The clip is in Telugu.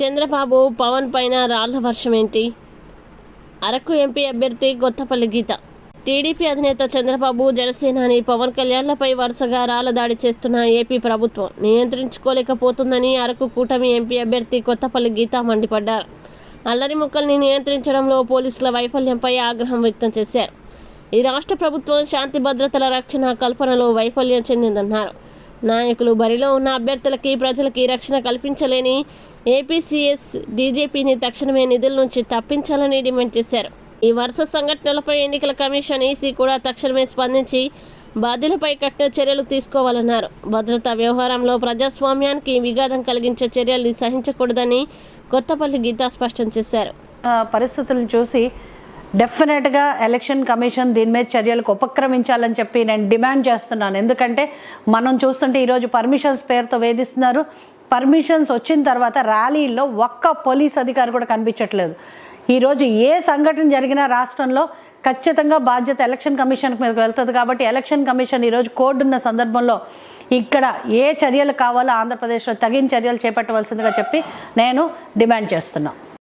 చంద్రబాబు పవన్ పైన రాళ్ళ వర్షం ఏంటి? అరకు ఎంపీ అభ్యర్థి కొత్తపల్లి గీత. టీడీపీ అధినేత చంద్రబాబు జనసేనాని పవన్ కళ్యాణ్లపై వరుసగా రాళ్ళ దాడి చేస్తున్న ఏపీ ప్రభుత్వం నియంత్రించుకోలేకపోతుందని అరకు కూటమి ఎంపీ అభ్యర్థి కొత్తపల్లి గీత మండిపడ్డారు. అల్లరి ముక్కల్ని నియంత్రించడంలో పోలీసుల వైఫల్యంపై ఆగ్రహం వ్యక్తం చేశారు. ఈ రాష్ట్ర ప్రభుత్వం శాంతి భద్రతల రక్షణ కల్పనలో వైఫల్యం చెందిందన్నారు. నాయకులు బరిలో ఉన్న అభ్యర్థులకి ప్రజలకి రక్షణ కల్పించలేని ఏపీసీఎస్ డీజేపీని తక్షణమే నిధుల నుంచి తప్పించాలని డిమాండ్ చేశారు. ఈ వరుస సంఘటనలపై ఎన్నికల కమిషన్ ఈసీ కూడా తక్షణమే స్పందించి బాధ్యులపై కఠిన చర్యలు తీసుకోవాలన్నారు. భద్రతా వ్యవహారంలో ప్రజాస్వామ్యానికి విఘాతం కలిగించే చర్యల్ని సహించకూడదని కొత్తపల్లి గీత స్పష్టం చేశారు. ఆ, పరిస్థితులను చూసి డెఫినెట్గా ఎలక్షన్ కమిషన్ దీని మీద చర్యలకు ఉపక్రమించాలని చెప్పి నేను డిమాండ్ చేస్తున్నాను. ఎందుకంటే మనం చూస్తుంటే ఈరోజు పర్మిషన్స్ పేరుతో వేధిస్తున్నారు. పర్మిషన్స్ వచ్చిన తర్వాత ర్యాలీల్లో ఒక్క పోలీస్ అధికారి కూడా కనిపించట్లేదు. ఈరోజు ఏ సంఘటన జరిగినా రాష్ట్రంలో ఖచ్చితంగా బాధ్యత ఎలక్షన్ కమిషన్ మీదకి వెళ్తుంది కాబట్టి ఎలక్షన్ కమిషన్ ఈరోజు కోడ్ ఉన్న సందర్భంలో ఇక్కడ ఏ చర్యలు కావాలో ఆంధ్రప్రదేశ్లో తగిన చర్యలు చేపట్టవలసిందిగా చెప్పి నేను డిమాండ్ చేస్తున్నాను